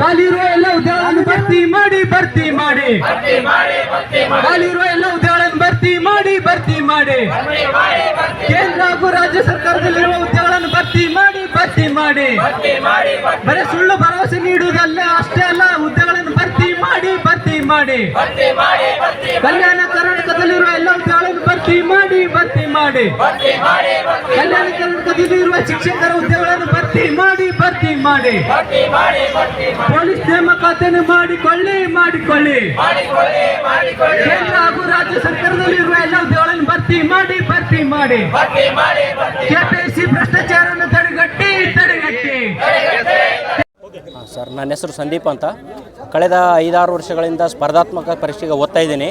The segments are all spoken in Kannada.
ಖಾಲಿರುವ ಎಲ್ಲ ಹುದ್ದೆಗಳನ್ನು ಭರ್ತಿ ಮಾಡಿ ಭರ್ತಿ ಮಾಡಿ. ಖಾಲಿರುವ ಎಲ್ಲ ಹುದ್ದೆಗಳನ್ನು ಭರ್ತಿ ಮಾಡಿ ಭರ್ತಿ ಮಾಡಿ. ಕೇಂದ್ರ ಹಾಗೂ ರಾಜ್ಯ ಸರ್ಕಾರದಲ್ಲಿರುವ ಹುದ್ದೆಗಳನ್ನು ಭರ್ತಿ ಮಾಡಿ ಭರ್ತಿ ಮಾಡಿ. ಬರೀ ಸುಳ್ಳು ಭರವಸೆ ನೀಡುವುದಲ್ಲ, ಅಷ್ಟೇ ಅಲ್ಲ ಭರ್ತಿ ಮಾಡಿ. ಕಲ್ಯಾಣ ಕರ್ನಾಟಕದಲ್ಲಿರುವ ಎಲ್ಲ ಹುದ್ದೆಗಳನ್ನು ಭರ್ತಿ ಮಾಡಿ ಭರ್ತಿ ಮಾಡಿ. ಕಲ್ಯಾಣ ಕರ್ನಾಟಕದಲ್ಲಿರುವ ಶಿಕ್ಷಕರ ಹುದ್ದೆಗಳನ್ನು ಭರ್ತಿ ಮಾಡಿ ಭರ್ತಿ ಮಾಡಿ. ಪೊಲೀಸ್ ನೇಮಕಾತಿಯನ್ನು ಮಾಡಿಕೊಳ್ಳಿ ಮಾಡಿಕೊಳ್ಳಿ. ಕೇಂದ್ರ ಹಾಗೂ ರಾಜ್ಯ ಸರ್ಕಾರದಲ್ಲಿರುವ ಎಲ್ಲ ಹುದ್ದೆಗಳನ್ನು ಭರ್ತಿ ಮಾಡಿ ಭರ್ತಿ ಮಾಡಿ. ಕೆಪಿಎಸ್ಸಿ ಭ್ರಷ್ಟಾಚಾರವನ್ನು ತಡೆಗಟ್ಟಿ. ತಡೆಗಟ್ಟಿ. ಸರ್ ನನ್ನ ಹೆಸರು ಸಂದೀಪ್ ಅಂತ. ಕಳೆದ ಐದಾರು ವರ್ಷಗಳಿಂದ ಸ್ಪರ್ಧಾತ್ಮಕ ಪರೀಕ್ಷೆಗೆ ಓದ್ತಾ ಇದ್ದೀನಿ.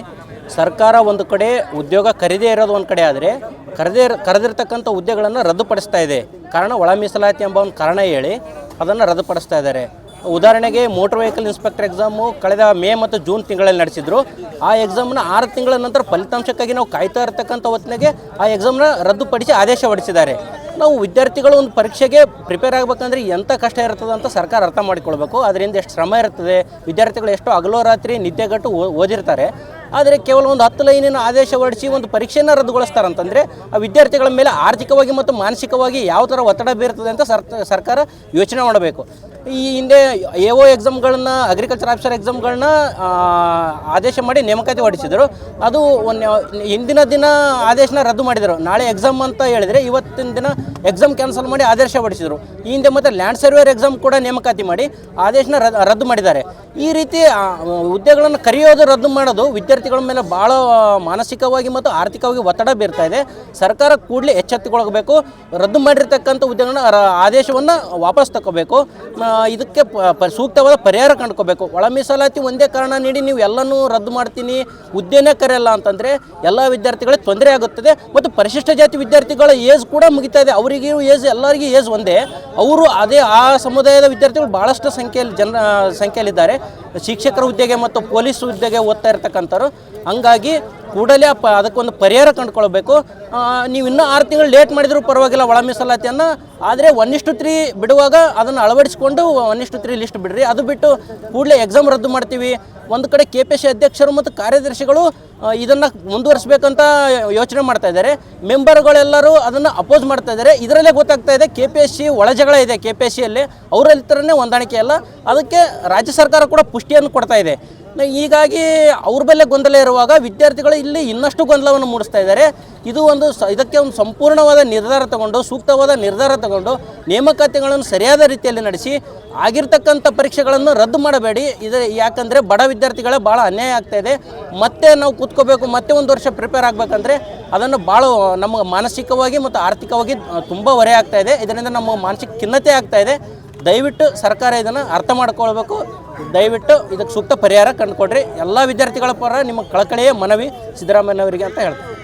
ಸರ್ಕಾರ ಒಂದು ಕಡೆ ಉದ್ಯೋಗ ಕರೆದೇ ಇರೋದು ಒಂದು ಕಡೆ ಆದರೆ ಕರೆದೇ ಕರೆದಿರ್ತಕ್ಕಂಥ ಹುದ್ದೆಗಳನ್ನು ರದ್ದುಪಡಿಸ್ತಾ ಇದೆ. ಕಾರಣ ಒಳ ಮೀಸಲಾತಿ ಎಂಬ ಒಂದು ಕಾರಣ ಹೇಳಿ ಅದನ್ನು ರದ್ದುಪಡಿಸ್ತಾ ಇದ್ದಾರೆ. ಉದಾಹರಣೆಗೆ ಮೋಟರ್ ವೆಹಿಕಲ್ ಇನ್ಸ್ಪೆಕ್ಟರ್ ಎಕ್ಸಾಮು ಕಳೆದ ಮೇ ಮತ್ತು ಜೂನ್ ತಿಂಗಳಲ್ಲಿ ನಡೆಸಿದ್ರು. ಆ ಎಕ್ಸಾಮ್ನ ಆರು ತಿಂಗಳ ನಂತರ ಫಲಿತಾಂಶಕ್ಕಾಗಿ ನಾವು ಕಾಯ್ತಾ ಇರತಕ್ಕಂಥ ಹೊತ್ತಿನಾಗೆ ಆ ಎಕ್ಸಾಮ್ನ ರದ್ದುಪಡಿಸಿ ಆದೇಶ ಹೊರಡಿಸಿದ್ದಾರೆ. ನಾವು ವಿದ್ಯಾರ್ಥಿಗಳು ಒಂದು ಪರೀಕ್ಷೆಗೆ ಪ್ರಿಪೇರ್ ಆಗಬೇಕಂದ್ರೆ ಎಂಥ ಕಷ್ಟ ಇರ್ತದೆ ಅಂತ ಸರ್ಕಾರ ಅರ್ಥ ಮಾಡಿಕೊಳ್ಬೇಕು. ಅದರಿಂದ ಎಷ್ಟು ಶ್ರಮ ಇರ್ತದೆ, ವಿದ್ಯಾರ್ಥಿಗಳು ಎಷ್ಟು ಹಗಲೋ ರಾತ್ರಿ ನಿದ್ದೆಗಟ್ಟು ಓದಿರ್ತಾರೆ. ಆದರೆ ಕೇವಲ ಒಂದು ಹತ್ತು ಲೈನಿನ ಆದೇಶ ಹೊರಡಿಸಿ ಒಂದು ಪರೀಕ್ಷೆಯನ್ನು ರದ್ದುಗೊಳಿಸ್ತಾರಂತಂದರೆ ಆ ವಿದ್ಯಾರ್ಥಿಗಳ ಮೇಲೆ ಆರ್ಥಿಕವಾಗಿ ಮತ್ತು ಮಾನಸಿಕವಾಗಿ ಯಾವ ಥರ ಒತ್ತಡ ಬೀರ್ತದೆ ಅಂತ ಸರ್ ಸರ್ಕಾರ ಯೋಚನೆ ಮಾಡಬೇಕು. ಈ ಹಿಂದೆ ಎ ಒ ಎಕ್ಸಾಮ್ಗಳನ್ನ ಅಗ್ರಿಕಲ್ಚರ್ ಆಫೀಸರ್ ಎಕ್ಸಾಮ್ಗಳನ್ನ ಆದೇಶ ಮಾಡಿ ನೇಮಕಾತಿ ಹೊರಡಿಸಿದರು. ಅದು ಒಂದು ಹಿಂದಿನ ದಿನ ಆದೇಶನ ರದ್ದು ಮಾಡಿದರು. ನಾಳೆ ಎಕ್ಸಾಮ್ ಅಂತ ಹೇಳಿದರೆ ಇವತ್ತಿನ ದಿನ ಎಕ್ಸಾಮ್ ಕ್ಯಾನ್ಸಲ್ ಮಾಡಿ ಆದೇಶ ಹೊರಡಿಸಿದರು. ಈ ಹಿಂದೆ ಮತ್ತು ಲ್ಯಾಂಡ್ ಸರ್ವೇರ್ ಎಕ್ಸಾಮ್ ಕೂಡ ನೇಮಕಾತಿ ಮಾಡಿ ಆದೇಶನ ರದ್- ರದ್ದು ಮಾಡಿದ್ದಾರೆ. ಈ ರೀತಿ ಹುದ್ದೆಗಳನ್ನು ಕರೆಯೋದು, ರದ್ದು ಮಾಡೋದು ವಿದ್ಯಾರ್ಥಿಗಳ ಮೇಲೆ ಭಾಳ ಮಾನಸಿಕವಾಗಿ ಮತ್ತು ಆರ್ಥಿಕವಾಗಿ ಒತ್ತಡ ಬೀರ್ತಾ ಇದೆ. ಸರ್ಕಾರ ಕೂಡಲೇ ಎಚ್ಚೆತ್ತುಕೊಳ್ಬೇಕು. ರದ್ದು ಮಾಡಿರ್ತಕ್ಕಂಥ ಹುದ್ದೆಗಳನ್ನ ಆದೇಶವನ್ನು ವಾಪಸ್ ತಗೋಬೇಕು ಇದಕ್ಕೆ ಪ- ಸೂಕ್ತವಾದ ಪರಿಹಾರ ಕಂಡ್ಕೋಬೇಕು ಒಳ ಮೀಸಲಾತಿ ಒಂದೇ ಕಾರಣ ನೀಡಿ ನೀವು ಎಲ್ಲನೂ ರದ್ದು ಮಾಡ್ತೀನಿ, ಹುದ್ದೆನೇ ಕರೆಯಲ್ಲ ಅಂತಂದರೆ ಎಲ್ಲ ವಿದ್ಯಾರ್ಥಿಗಳಿಗೆ ತೊಂದರೆ ಆಗುತ್ತದೆ. ಮತ್ತು ಪರಿಶಿಷ್ಟ ಜಾತಿ ವಿದ್ಯಾರ್ಥಿಗಳ ಏಜ್ ಕೂಡ ಮುಗಿತಾ ಇದೆ. ಅವರಿಗೆ ಏಜ್, ಎಲ್ಲರಿಗೂ ಏಜ್ ಒಂದೇ. ಅವರು ಅದೇ, ಆ ಸಮುದಾಯದ ವಿದ್ಯಾರ್ಥಿಗಳು ಭಾಳಷ್ಟು ಸಂಖ್ಯೆಯಲ್ಲಿ ಜನ, ಸಂಖ್ಯೆಯಲ್ಲಿದ್ದಾರೆ. ಶಿಕ್ಷಕರ ಹುದ್ದೆಗೆ ಮತ್ತು ಪೊಲೀಸ್ ಹುದ್ದೆಗೆ ಓದ್ತಾ ಇರ್ತಕ್ಕಂಥವ್ರು. ಹಂಗಾಗಿ ಕೂಡಲೇ ಪ ಅದಕ್ಕೊಂದು ಪರಿಹಾರ ಕಂಡುಕೊಳ್ಬೇಕು ನೀವು ಇನ್ನೂ ಆರು ತಿಂಗಳು ಲೇಟ್ ಮಾಡಿದರೂ ಪರವಾಗಿಲ್ಲ ಒಳ ಮೀಸಲಾತಿಯನ್ನು. ಆದರೆ ಒನ್ ಇಷ್ಟು ತ್ರೀ ಬಿಡುವಾಗ ಅದನ್ನು ಅಳವಡಿಸಿಕೊಂಡು ಒನ್ ಇಷ್ಟು ತ್ರೀ ಲಿಸ್ಟ್ ಬಿಡ್ರಿ. ಅದು ಬಿಟ್ಟು ಕೂಡಲೇ ಎಕ್ಸಾಮ್ ರದ್ದು ಮಾಡ್ತೀವಿ. ಒಂದು ಕಡೆ ಕೆ ಪಿ ಸಿ ಅಧ್ಯಕ್ಷರು ಮತ್ತು ಕಾರ್ಯದರ್ಶಿಗಳು ಇದನ್ನು ಮುಂದುವರಿಸಬೇಕಂತ ಯೋಚನೆ ಮಾಡ್ತಾ ಇದ್ದಾರೆ. ಮೆಂಬರ್ಗಳೆಲ್ಲರೂ ಅದನ್ನು ಅಪೋಸ್ ಮಾಡ್ತಾ ಇದ್ದಾರೆ. ಇದರಲ್ಲೇ ಗೊತ್ತಾಗ್ತಾ ಇದೆ ಕೆ ಪಿ ಎಸ್ ಸಿ ಒಳಜಗಳ ಇದೆ ಕೆ ಪಿ ಎಸ್ ಸಿಯಲ್ಲಿ ಅವರಲ್ಲಿ ಥರನೇ ಹೊಂದಾಣಿಕೆ ಅಲ್ಲ. ಅದಕ್ಕೆ ರಾಜ್ಯ ಸರ್ಕಾರ ಕೂಡ ಪುಷ್ಟಿಯನ್ನು ಕೊಡ್ತಾ ಇದೆ. ಹೀಗಾಗಿ ಅವ್ರ ಮೇಲೆ ಗೊಂದಲ ಇರುವಾಗ ವಿದ್ಯಾರ್ಥಿಗಳು ಇಲ್ಲಿ ಇನ್ನಷ್ಟು ಗೊಂದಲವನ್ನು ಮೂಡಿಸ್ತಾ ಇದ್ದಾರೆ. ಇದು ಒಂದು ಇದಕ್ಕೆ ಒಂದು ಸಂಪೂರ್ಣವಾದ ನಿರ್ಧಾರ ತಗೊಂಡು, ಸೂಕ್ತವಾದ ನಿರ್ಧಾರ ತಗೊಂಡು ನೇಮಕಾತಿಗಳನ್ನು ಸರಿಯಾದ ರೀತಿಯಲ್ಲಿ ನಡೆಸಿ, ಆಗಿರ್ತಕ್ಕಂಥ ಪರೀಕ್ಷೆಗಳನ್ನು ರದ್ದು ಮಾಡಬೇಡಿ. ಇದು, ಯಾಕಂದರೆ ಬಡ ವಿದ್ಯಾರ್ಥಿಗಳ ಭಾಳ ಅನ್ಯಾಯ ಆಗ್ತಾ ಇದೆ. ಮತ್ತೆ ನಾವು ಕೂತ್ಕೋಬೇಕು, ಮತ್ತೆ ಒಂದು ವರ್ಷ ಪ್ರಿಪೇರ್ ಆಗಬೇಕಂದ್ರೆ ಅದನ್ನು ಭಾಳ ನಮ್ಮ ಮಾನಸಿಕವಾಗಿ ಮತ್ತು ಆರ್ಥಿಕವಾಗಿ ತುಂಬ ಹೊರೆ ಆಗ್ತಾ ಇದೆ. ಇದರಿಂದ ನಮ್ಮ ಮಾನಸಿಕ ಖಿನ್ನತೆ ಆಗ್ತಾ ಇದೆ. ದಯವಿಟ್ಟು ಸರ್ಕಾರ ಇದನ್ನು ಅರ್ಥ ಮಾಡ್ಕೊಳ್ಬೇಕು. ದಯವಿಟ್ಟು ಇದಕ್ಕೆ ಸೂಕ್ತ ಪರಿಹಾರ ಕಂಡುಕೊಡ್ರಿ. ಎಲ್ಲ ವಿದ್ಯಾರ್ಥಿಗಳ ಪರ ನಿಮ್ಮ ಕಳಕಳಿಯ ಮನವಿ ಸಿದ್ದರಾಮಯ್ಯನವರಿಗೆ ಅಂತ ಹೇಳ್ತೀನಿ.